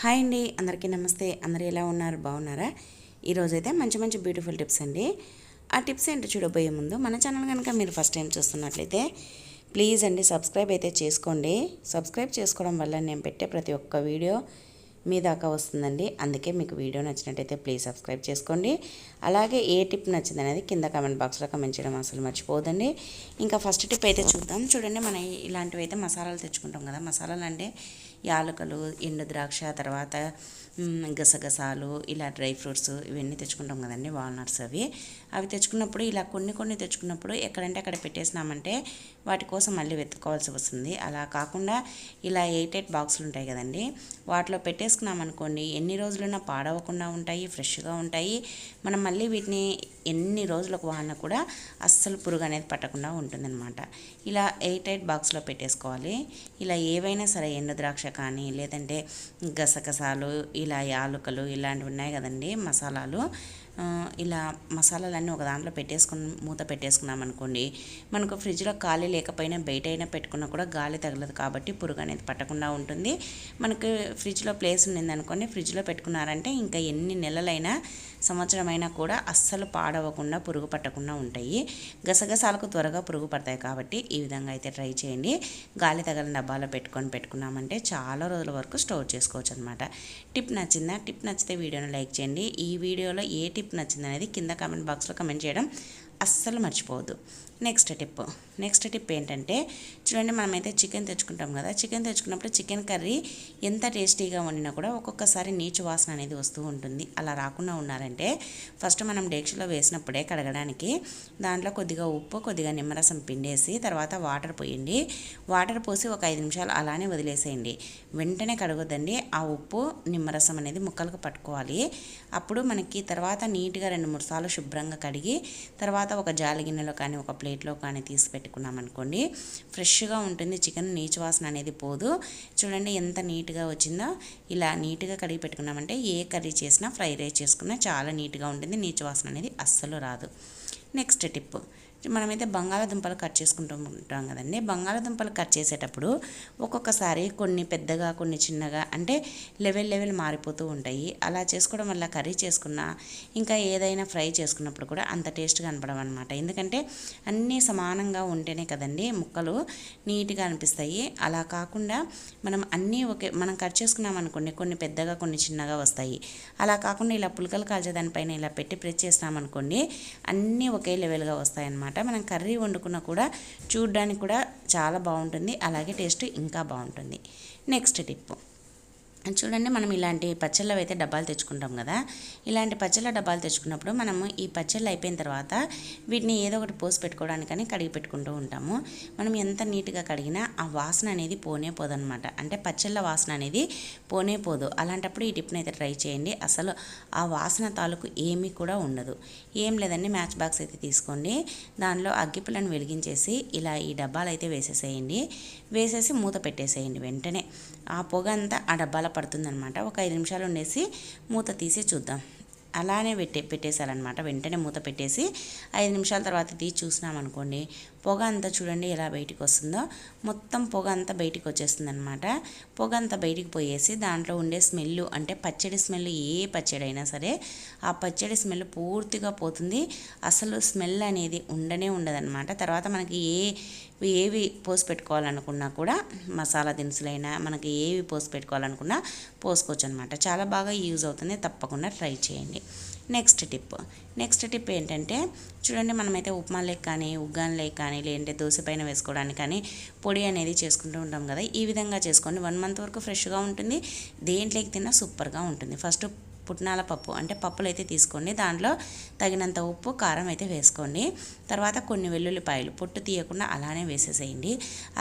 Hi అండి. అందరికీ నమస్తే. అందరు ఎలా ఉన్నారు? బాగున్నారా? ఈరోజైతే మంచి మంచి బ్యూటిఫుల్ టిప్స్ అండి. ఆ టిప్స్ ఏంటో చూడబోయే ముందు మన ఛానల్ కనుక మీరు ఫస్ట్ టైం చూస్తున్నట్లయితే ప్లీజ్ అండి సబ్స్క్రైబ్ అయితే చేసుకోండి. సబ్స్క్రైబ్ చేసుకోవడం వల్ల నేను పెట్టే ప్రతి ఒక్క వీడియో మీ దాకా వస్తుందండి. అందుకే మీకు వీడియో నచ్చినట్టయితే ప్లీజ్ సబ్స్క్రైబ్ చేసుకోండి. అలాగే ఏ టిప్ నచ్చింది అనేది కింద కమెంట్ బాక్స్లో కమెంట్ చేయడం అసలు మర్చిపోదండి ఇంకా ఫస్ట్ టిప్ అయితే చూద్దాం. చూడండి మనం ఇలాంటివి అయితే మసాలాలు తెచ్చుకుంటాం కదా. మసాలాలు అంటే యాలకులు ఎండు ద్రాక్ష తర్వాత గసగసాలు ఇలా డ్రై ఫ్రూట్స్ ఇవన్నీ తెచ్చుకుంటాం కదండి వాల్నట్స్ అవి. అవి తెచ్చుకున్నప్పుడు ఇలా కొన్ని కొన్ని తెచ్చుకున్నప్పుడు ఎక్కడంటే అక్కడ పెట్టేసినామంటే వాటి కోసం మళ్ళీ వెతుక్కోవాల్సి వస్తుంది. అలా కాకుండా ఇలా ఎయిట్ ఎయిట్ బాక్సులు ఉంటాయి కదండి. వాటిలో పెట్టేసుకున్నాం అనుకోండి ఎన్ని రోజులున్నా పాడవకుండా ఉంటాయి ఫ్రెష్గా ఉంటాయి. మనం మళ్ళీ వీటిని ఎన్ని రోజులకు వాడినా కూడా అస్సలు పురుగు అనేది పట్టకుండా ఉంటుందన్నమాట. ఇలా ఎయిట్ ఎయిట్ బాక్స్లో పెట్టేసుకోవాలి. ఇలా ఏవైనా సరే ఎండు ద్రాక్ష కానీ లేదంటే గసగసాలు ఇలా యాలుకలు ఇలాంటివి ఉన్నాయి కదండి మసాలాలు. ఇలా మసాలాలన్నీ ఒక దాంట్లో పెట్టేసుకుని మూత పెట్టేసుకున్నాం అనుకోండి మనకు ఫ్రిడ్జ్లో ఖాళీ లేకపోయినా బయట అయినా పెట్టుకున్నా కూడా గాలి తగలదు కాబట్టి పురుగు అనేది పట్టకుండా ఉంటుంది. మనకు ఫ్రిడ్జ్లో ప్లేస్ ఉండింది అనుకోండి ఫ్రిడ్జ్లో పెట్టుకున్నారంటే ఇంకా ఎన్ని నెలలైనా సంవత్సరం అయినా కూడా అస్సలు పాడవకుండా పురుగు పట్టకుండా ఉంటాయి. గసగసాలకు త్వరగా పురుగు పడతాయి కాబట్టి ఈ విధంగా అయితే ట్రై చేయండి. గాలి తగలని డబ్బాలో పెట్టుకొని పెట్టుకున్నామంటే చాలా రోజుల వరకు స్టోర్ చేసుకోవచ్చు అనమాట టిప్ నచ్చిందా? టిప్ నచ్చితే వీడియోని లైక్ చేయండి. ఈ వీడియోలో ఏ టిప్ నచ్చింది అనేది కింద కామెంట్ బాక్స్లో కమెంట్ చేయడం అస్సలు మర్చిపోవద్దు. Next tip. నెక్స్ట్ టిప్ ఏంటంటే చూడండి మనమైతే చికెన్ తెచ్చుకుంటాం కదా చికెన్ తెచ్చుకున్నప్పుడు చికెన్ కర్రీ ఎంత టేస్టీగా వండినా కూడా ఒక్కొక్కసారి నీచు వాసన అనేది వస్తూ ఉంటుంది. అలా రాకుండా ఉన్నారంటే ఫస్ట్ మనం డేక్షలో వేసినప్పుడే కడగడానికి దాంట్లో కొద్దిగా ఉప్పు కొద్దిగా నిమ్మరసం పిండేసి తర్వాత వాటర్ పోయండి. వాటర్ పోసి ఒక ఐదు నిమిషాలు అలానే వదిలేసేయండి. వెంటనే కడగొద్దండి. ఆ ఉప్పు నిమ్మరసం అనేది ముక్కలకు పట్టుకోవాలి. అప్పుడు మనకి తర్వాత నీట్గా రెండు మూడు సార్లు శుభ్రంగా కడిగి తర్వాత ఒక జాలి గిన్నెలో కానీ ఒక ప్లేట్లో కానీ తీసి పెట్టుకున్నాం అనుకోండి ఫ్రెష్గా ఉంటుంది చికెన్ నీచు వాసన అనేది పోదు. చూడండి ఎంత నీట్గా వచ్చిందో. ఇలా నీట్గా కడిగి పెట్టుకున్నామంటే ఏ కర్రీ చేసినా ఫ్రై రైస్ చేసుకున్నా చాలా నీట్గా ఉంటుంది నీచు వాసన అనేది అస్సలు రాదు. నెక్స్ట్ టిప్ మనమైతే బంగాళాదుంపలు కట్ చేసుకుంటూ ఉంటాం కదండి. బంగాళాదుంపలు కట్ చేసేటప్పుడు ఒక్కొక్కసారి కొన్ని పెద్దగా కొన్ని చిన్నగా అంటే లెవెల్ లెవెల్ మారిపోతూ ఉంటాయి. అలా చేసుకోవడం వల్ల కర్రీ చేసుకున్నా ఇంకా ఏదైనా ఫ్రై చేసుకున్నప్పుడు కూడా అంత టేస్ట్గా కనపడవు అనమాట ఎందుకంటే అన్నీ సమానంగా ఉంటేనే కదండి ముక్కలు నీట్గా అనిపిస్తాయి. అలా కాకుండా మనం అన్నీ ఒకే మనం కట్ చేసుకున్నాం అనుకోండి కొన్ని పెద్దగా కొన్ని చిన్నగా వస్తాయి. అలా కాకుండా ఇలా పులకలు కాల్చే దానిపైన ఇలా పెట్టి ప్రెస్ చేస్తామనుకోండి అన్నీ ఒకే లెవెల్గా అనమాట మనం కర్రీ వండుకున్నా కూడా చూడడానికి కూడా చాలా బాగుంటుంది. అలాగే టేస్ట్ ఇంకా బాగుంటుంది. Next tip. చూడండి మనం ఇలాంటి పచ్చళ్ళు అయితే డబ్బాలు తెచ్చుకుంటాం కదా ఇలాంటి పచ్చళ్ళ డబ్బాలు తెచ్చుకున్నప్పుడు మనము ఈ పచ్చళ్ళు అయిపోయిన తర్వాత వీటిని ఏదో ఒకటి పోసి పెట్టుకోవడానికని కడిగి పెట్టుకుంటూ ఉంటాము. మనం ఎంత నీట్గా కడిగినా ఆ వాసన అనేది పోనే పోదనమాట అంటే పచ్చళ్ళ వాసన అనేది పోనే పోదు. అలాంటప్పుడు ఈ టిప్ని అయితే ట్రై చేయండి. అసలు ఆ వాసన తాలూకు ఏమీ కూడా ఉండదు. ఏం లేదండి మ్యాచ్ బాక్స్ అయితే తీసుకోండి. దానిలో అగ్గిపులను వెలిగించేసి ఇలా ఈ డబ్బాలు అయితే వేసేసేయండి. వేసేసి మూత పెట్టేసేయండి వెంటనే. ఆ పొగ అంతా ఆ డబ్బాలో పడుతుందనమాట ఒక ఐదు నిమిషాలు ఉండేసి మూత తీసి చూద్దాం. అలానే పెట్టే పెట్టేశారనమాట వెంటనే మూత పెట్టేసి ఐదు నిమిషాల తర్వాత తీసి చూసినామనుకోండి పొగ అంతా చూడండి ఎలా బయటికి వస్తుందో. మొత్తం పొగ అంతా బయటికి వచ్చేస్తుంది అనమాట పొగ అంతా బయటికి పోయేసి దాంట్లో ఉండే స్మెల్ అంటే పచ్చడి స్మెల్ ఏ పచ్చడి అయినా సరే ఆ పచ్చడి స్మెల్ పూర్తిగా పోతుంది. అసలు స్మెల్ అనేది ఉండనే ఉండదన్నమాట. తర్వాత మనకి ఏ ఏవి పోసి పెట్టుకోవాలనుకున్నా కూడా మసాలా దినుసులైనా మనకి ఏవి పోసి పెట్టుకోవాలనుకున్నా పోసుకోవచ్చు అనమాట చాలా బాగా యూజ్ అవుతుంది. తప్పకుండా ట్రై చేయండి. Next tip. నెక్స్ట్ టిప్ ఏంటంటే చూడండి మనమైతే ఉప్మా లేక్ కానీ ఉగ్గాన్ లేక్ కానీ లేదంటే దోశ పైన వేసుకోవడానికి కానీ పొడి అనేది చేసుకుంటూ ఉంటాం కదా. ఈ విధంగా చేసుకోండి వన్ మంత్ వరకు ఫ్రెష్గా ఉంటుంది. దేంట్లోకి తిన్నా సూపర్గా ఉంటుంది. ఫస్ట్ పుట్నాల పప్పు అంటే పప్పులు అయితే తీసుకోండి. దాంట్లో తగినంత ఉప్పు కారం అయితే వేసుకోండి. తర్వాత కొన్ని వెల్లుల్లిపాయలు పొట్టు తీయకుండా అలానే వేసేసేయండి.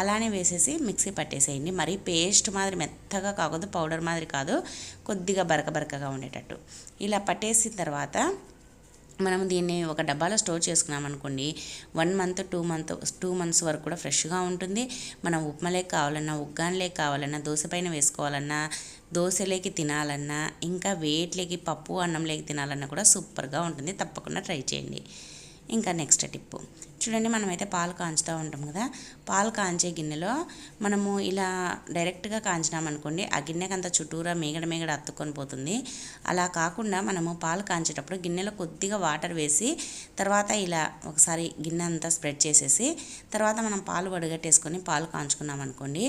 అలానే వేసేసి మిక్సీ పట్టేసేయండి. మరి పేస్ట్ మాదిరి మెత్తగా కాకూడదు పౌడర్ మాదిరి కాదు కొద్దిగా బరక బరకగా ఉండేటట్టు. ఇలా పట్టేసిన తర్వాత మనం దీన్ని ఒక డబ్బాలో స్టోర్ చేసుకున్నాం అనుకోండి one month two month two months వరకు కూడా ఫ్రెష్గా ఉంటుంది. మనం ఉప్మలేక కావాలన్నా ఉగ్గాన్లేకి కావాలన్నా దోశ పైన వేసుకోవాలన్నా దోశలేకి తినాలన్నా ఇంకా వేట్లేకి పప్పు అన్నంలేకి తినాలన్నా కూడా సూపర్గా ఉంటుంది. తప్పకుండా ట్రై చేయండి. ఇంకా నెక్స్ట్ టిప్పు. చూడండి మనమైతే పాలు కాంచుతూ ఉంటాం కదా. పాలు కాంచే గిన్నెలో మనము ఇలా డైరెక్ట్గా కాంచినామనుకోండి ఆ గిన్నెకి అంత చుట్టూరా మేగడ మేగడ అత్తుకొని పోతుంది. అలా కాకుండా మనము పాలు కాంచేటప్పుడు గిన్నెలో కొద్దిగా వాటర్ వేసి తర్వాత ఇలా ఒకసారి గిన్నె అంతా స్ప్రెడ్ చేసేసి తర్వాత మనం పాలు వడగట్టేసుకొని పాలు కాంచుకున్నాం అనుకోండి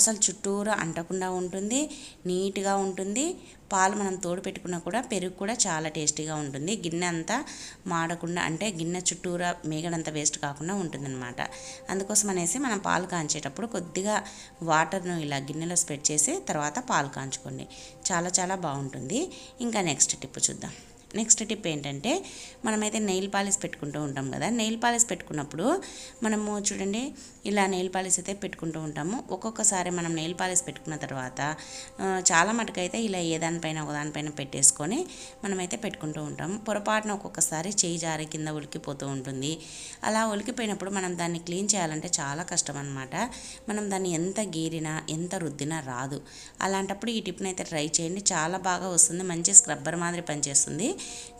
అసలు చుట్టూరా అంటకుండా ఉంటుంది నీట్గా ఉంటుంది. పాలు మనం తోడు పెట్టుకున్నా కూడా పెరుగు కూడా చాలా టేస్టీగా ఉంటుంది. గిన్నె అంతా మాడకుండా అంటే గిన్నె చుట్టూరా మేగడంత వేస్ట్ కాకుండా ఉంటుందన్నమాట. అందుకోసం అనేసి మనం పాలు కాంచేటప్పుడు కొద్దిగా వాటర్ను ఇలా గిన్నెలో స్ప్రెడ్ చేసి తర్వాత పాలు కాంచుకోండి. చాలా చాలా బాగుంటుంది. ఇంకా నెక్స్ట్ టిప్ చూద్దాం. నెక్స్ట్ టిప్ ఏంటంటే మనమైతే నెయిల్ పాలిష్ పెట్టుకుంటూ ఉంటాం కదా. నెయిల్ పాలిష్ పెట్టుకున్నప్పుడు మనము చూడండి ఇలా నెయిల్ పాలిష్ అయితే పెట్టుకుంటూ ఉంటాము. ఒక్కొక్కసారి మనం నెయిల్ పాలిష్ పెట్టుకున్న తర్వాత చాలా మటుకైతే ఇలా ఏ దానిపైన ఒక దానిపైన పెట్టేసుకొని మనమైతే పెట్టుకుంటూ ఉంటాము. పొరపాటున ఒక్కొక్కసారి చేయి జారి కింద ఉలికిపోతూ ఉంటుంది. అలా ఉలికిపోయినప్పుడు మనం దాన్ని క్లీన్ చేయాలంటే చాలా కష్టం అనమాట మనం దాన్ని ఎంత గీరినా ఎంత రుద్దినా రాదు. అలాంటప్పుడు ఈ టిప్ని అయితే ట్రై చేయండి. చాలా బాగా వస్తుంది. మంచి స్క్రబ్బర్ మాదిరి పనిచేస్తుంది.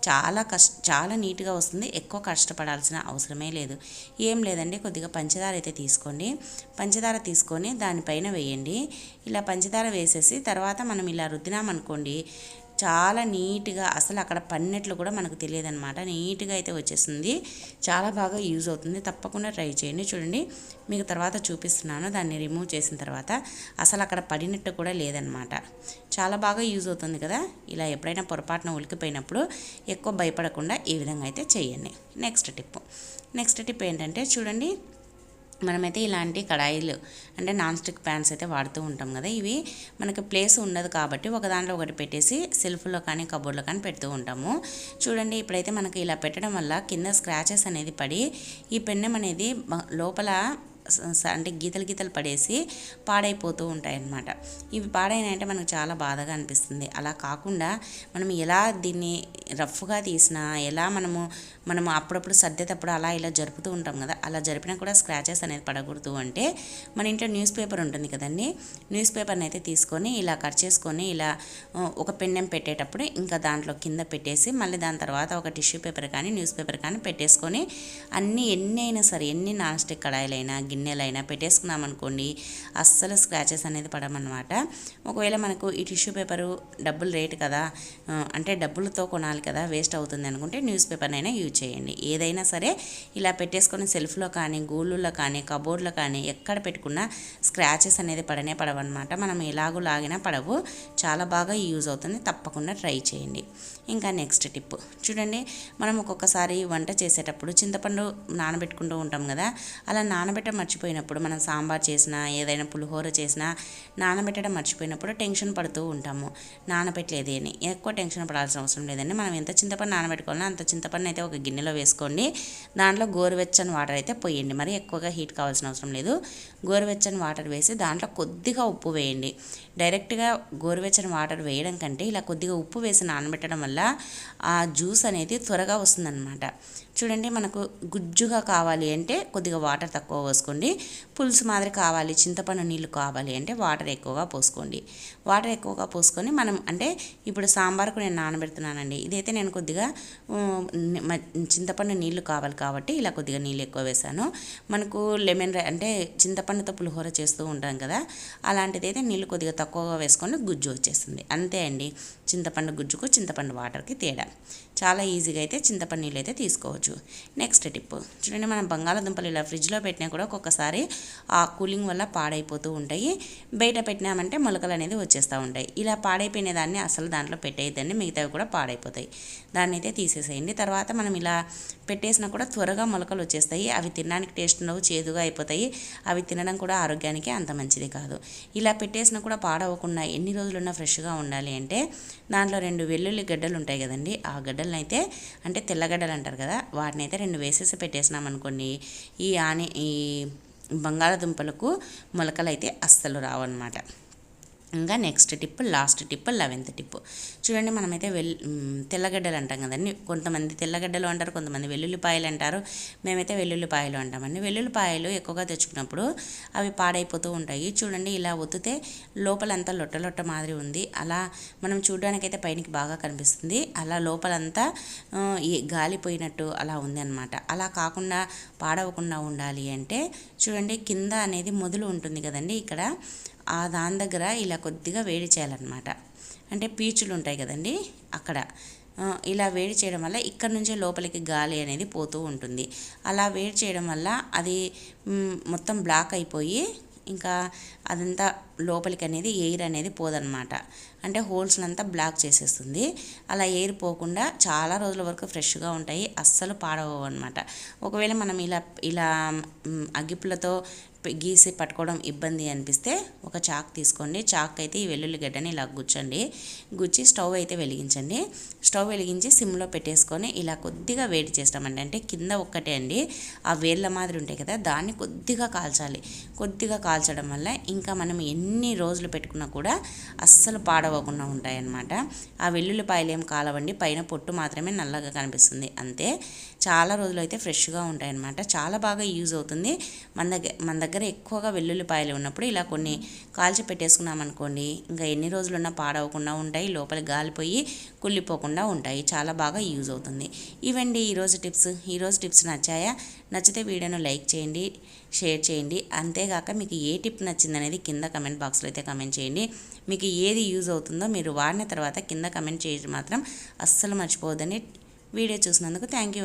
చాలా కష్ట చాలా నీట్గా వస్తుంది. ఎక్కువ కష్టపడాల్సిన అవసరమే లేదు. ఏం లేదండి. కొద్దిగా పంచదార అయితే తీసుకోండి. పంచదార తీసుకొని దానిపైన వేయండి. ఇలా పంచదార వేసేసి తర్వాత మనం ఇలా రుద్దినామనుకోండి చాలా నీట్గా అసలు అక్కడ పన్నెట్లు కూడా మనకు తెలియదు అనమాట నీట్గా అయితే వచ్చేస్తుంది చాలా బాగా యూజ్ అవుతుంది. తప్పకుండా ట్రై చేయండి. చూడండి. మీకు తర్వాత చూపిస్తున్నాను. దాన్ని రిమూవ్ చేసిన తర్వాత అసలు అక్కడ పడినట్టు కూడా లేదనమాట చాలా బాగా యూజ్ అవుతుంది కదా. ఇలా ఎప్పుడైనా పొరపాటున ఉలికిపోయినప్పుడు ఎక్కువ భయపడకుండా ఈ విధంగా అయితే చేయండి. నెక్స్ట్ టిప్ నెక్స్ట్ టిప్ ఏంటంటే చూడండి. మనమైతే ఇలాంటి కడాయిలు అంటే నాన్ స్టిక్ ప్యాన్స్ అయితే వాడుతూ ఉంటాం కదా. ఇవి మనకి ప్లేస్ ఉండదు కాబట్టి ఒక దాంట్లో ఒకటి పెట్టేసి సెల్ఫ్లో కానీ కబోర్డ్లో కానీ పెడుతూ ఉంటాము. చూడండి ఇప్పుడైతే మనకి ఇలా పెట్టడం వల్ల కింద స్క్రాచెస్ అనేది పడి ఈ పెన్నెం అనేది లోపల అంటే గీతలు గీతలు పడేసి పాడైపోతూ ఉంటాయి అన్నమాట ఇవి పాడైనాయంటే మనకు చాలా బాధగా అనిపిస్తుంది. అలా కాకుండా మనం ఎలా దీన్ని రఫ్గా తీసినా ఎలా మనము మనము అప్పుడప్పుడు సర్దేటప్పుడు అలా ఇలా జరుపుతూ ఉంటాం కదా అలా జరిపినా కూడా స్క్రాచెస్ అనేది పడకూడదు అంటే మన ఇంట్లో న్యూస్ పేపర్ ఉంటుంది కదండి న్యూస్ పేపర్ని అయితే తీసుకొని ఇలా కట్ చేసుకొని ఇలా ఒక పెన్నెం పెట్టేటప్పుడు ఇంకా దాంట్లో కింద పెట్టేసి మళ్ళీ దాని తర్వాత ఒక టిష్యూ పేపర్ కానీ న్యూస్ పేపర్ కానీ పెట్టేసుకొని అన్ని ఎన్ని అయినా సరే ఎన్ని నాన్ స్టిక్ కడాయిలైనా గిన్నెలైనా పెట్టేసుకున్నాం అనుకోండి అస్సలు స్క్రాచెస్ అనేది పడమన్నమాట. ఒకవేళ మనకు ఈ టిష్యూ పేపరు డబ్బులు రేటు కదా అంటే డబ్బులతో కొనాలి కదా వేస్ట్ అవుతుంది అనుకుంటే న్యూస్ పేపర్నైనా యూజ్ చేయండి. ఏదైనా సరే ఇలా పెట్టేసుకొని సెల్ఫ్లో కానీ గూళ్ళులో కానీ కబోర్డ్లో కానీ ఎక్కడ పెట్టుకున్నా స్క్రాచెస్ అనేది పడనే పడవన్నమాట. మనం ఎలాగో లాగినా పడవు. చాలా బాగా యూజ్ అవుతుంది. తప్పకుండా ట్రై చేయండి. ఇంకా నెక్స్ట్ టిప్ చూడండి మనం ఒక్కొక్కసారి వంట చేసేటప్పుడు చింతపండు నానబెట్టుకుంటూ ఉంటాం కదా అలా నానబెట్ట మర్చిపోయినప్పుడు మనం సాంబార్ చేసినా ఏదైనా పులిహోర చేసినా నానబెట్టడం మర్చిపోయినప్పుడు టెన్షన్ పడుతూ ఉంటాము. నానబెట్టలేదు అని. ఎక్కువ టెన్షన్ పడాల్సిన అవసరం లేదండి. మనం ఎంత చింతపండు నానబెట్టుకోవాలో అంత చింతపండు అయితే ఒక గిన్నెలో వేసుకోండి. దాంట్లో గోరువెచ్చని వాటర్ అయితే పోయండి. మరి ఎక్కువగా హీట్ కావాల్సిన అవసరం లేదు. గోరువెచ్చని వాటర్ వేసి దాంట్లో కొద్దిగా ఉప్పు వేయండి. డైరెక్ట్గా గోరువెచ్చని వాటర్ వేయడం కంటే ఇలా కొద్దిగా ఉప్పు వేసి నానబెట్టడం వల్ల ఆ జ్యూస్ అనేది త్వరగా వస్తుందన్నమాట. చూడండి మనకు గుజ్జుగా కావాలి అంటే కొద్దిగా వాటర్ తక్కువ పోసుకోండి. పులుసు మాదిరి కావాలి చింతపండు నీళ్ళు కావాలి అంటే వాటర్ ఎక్కువగా పోసుకోండి. వాటర్ ఎక్కువగా పోసుకొని మనం అంటే ఇప్పుడు సాంబార్కు నేను నానబెడుతున్నానండి. ఇదైతే నేను కొద్దిగా చింతపండు నీళ్ళు కావాలి కాబట్టి ఇలా కొద్దిగా నీళ్ళు ఎక్కువ వేసాను. మనకు లెమన్ అంటే చింతపండుతో పులిహోర చేస్తూ ఉంటాం కదా అలాంటిది అయితే నీళ్ళు కొద్దిగా తక్కువగా వేసుకొని గుజ్జు వచ్చేస్తుంది. అంతే అండి. చింతపండు గుజ్జుకు చింతపండు వాటర్కి తేడా. చాలా ఈజీగా అయితే చింతపండు నీళ్ళు అయితే తీసుకోవచ్చు. నెక్స్ట్ టిప్ చూడండి మనం బంగాళాదుంపలు ఇలా ఫ్రిడ్జ్లో పెట్టినా కూడా ఒక్కొక్కసారి ఆ కూలింగ్ వల్ల పాడైపోతూ ఉంటాయి. బయట పెట్టినామంటే మొలకలు అనేది వచ్చేస్తూ ఉంటాయి. ఇలా పాడైపోయిన దాన్ని అసలు దాంట్లో పెట్టేయద్దండి. మిగతావి కూడా పాడైపోతాయి. దాన్ని అయితే తీసేసేయండి. తర్వాత మనం ఇలా పెట్టేసినా కూడా త్వరగా మొలకలు వచ్చేస్తాయి. అవి తినడానికి టేస్ట్ ఉండవు చేదుగా అయిపోతాయి. అవి తినడం కూడా ఆరోగ్యానికి అంత మంచిది కాదు. ఇలా పెట్టేసినా కూడా పాడవకుండా ఎన్ని రోజులున్నా ఫ్రెష్గా ఉండాలి అంటే దాంట్లో రెండు వెల్లుల్లి గడ్డలు ఉంటాయి కదండి ఆ గడ్డలు గడ్డలను అయితే అంటే తెల్లగడ్డలు అంటారు కదా వాటిని అయితే రెండు వేసేసి పెట్టేసినాం అనుకోండి ఈ ఆని ఈ బంగాళదుంపలకు మొలకలు అయితే అస్సలు రావన్నమాట. ఇంకా next tip last tip eleventh tip చూడండి మనమైతే వెల్ తెల్లగడ్డలు అంటాం కదండి. కొంతమంది తెల్లగడ్డలు అంటారు కొంతమంది వెల్లుల్లిపాయలు అంటారు. మేమైతే వెల్లుల్లిపాయలు అంటామండి. వెల్లుల్లిపాయలు ఎక్కువగా తెచ్చుకున్నప్పుడు అవి పాడైపోతూ ఉంటాయి. చూడండి ఇలా ఒత్తితే లోపలంతా లొట్టలొట్ట మాదిరి ఉంది. అలా మనం చూడడానికైతే పైనకి బాగా కనిపిస్తుంది. అలా లోపలంతా గాలిపోయినట్టు అలా ఉంది అనమాట అలా కాకుండా పాడవకుండా ఉండాలి అంటే చూడండి కింద అనేది మొదలు ఉంటుంది కదండి. ఇక్కడ ఆ దాని దగ్గర ఇలా కొద్దిగా వేడి చేయాలన్నమాట. అంటే పీచులు ఉంటాయి కదండి అక్కడ. ఇలా వేడి చేయడం వల్ల ఇక్కడ నుంచే లోపలికి గాలి అనేది పోతూ ఉంటుంది. అలా వేడి చేయడం వల్ల అది మొత్తం బ్లాక్ అయిపోయి ఇంకా అదంతా లోపలికి అనేది ఎయిర్ అనేది పోదనమాట అంటే హోల్స్నంతా బ్లాక్ చేసేస్తుంది. అలా ఎయిర్ పోకుండా చాలా రోజుల వరకు ఫ్రెష్గా ఉంటాయి. అస్సలు పాడవవు అనమాట ఒకవేళ మనం ఇలా ఇలా అగ్గిపులతో గీసి పట్టుకోవడం ఇబ్బంది అనిపిస్తే ఒక చాక్ తీసుకోండి. చాక్ అయితే ఈ వెల్లుల్లి గడ్డని ఇలా గుచ్చండి. గుచ్చి స్టవ్ అయితే వెలిగించండి. స్టవ్ వెలిగించి సిమ్లో పెట్టేసుకొని ఇలా కొద్దిగా వేడి చేస్తామండి. అంటే కింద ఒక్కటే అండి. ఆ వేళ్ళ మాదిరి ఉంటాయి కదా దాన్ని కొద్దిగా కాల్చాలి. కొద్దిగా కాల్చడం వల్ల ఇంకా మనం ఎన్ని రోజులు పెట్టుకున్నా కూడా అస్సలు పాడవకుండా ఉంటాయన్నమాట. ఆ వెల్లుల్లిపాయలు ఏం కాలవండి. పైన పొట్టు మాత్రమే నల్లగా కనిపిస్తుంది. అంతే. చాలా రోజులు అయితే ఫ్రెష్గా ఉంటాయన్నమాట. చాలా బాగా యూజ్ అవుతుంది. మన దగ్గర మన దగ్గర ఎక్కువగా వెల్లుల్లిపాయలు ఉన్నప్పుడు ఇలా కొన్ని కాల్చి పెట్టేసుకున్నాం అనుకోండి ఇంకా ఎన్ని రోజులున్నా పాడవకుండా ఉంటాయి లోపల గాలిపోయి కుళ్ళిపోకుండా ఉంటాయి. చాలా బాగా యూజ్ అవుతుంది. ఇవండి ఈరోజు టిప్స్. ఈరోజు టిప్స్ నచ్చాయా? నచ్చితే వీడియోను లైక్ చేయండి షేర్ చేయండి. అంతేగాక మీకు ఏ టిప్ నచ్చిందనేది కింద కమెంట్ బాక్స్లో అయితే కమెంట్ చేయండి. మీకు ఏది యూజ్ అవుతుందో మీరు వాడిన తర్వాత కింద కమెంట్ చేయడం మాత్రం అస్సలు మర్చిపోవద్దని వీడియో చూసినందుకు థ్యాంక్ యూ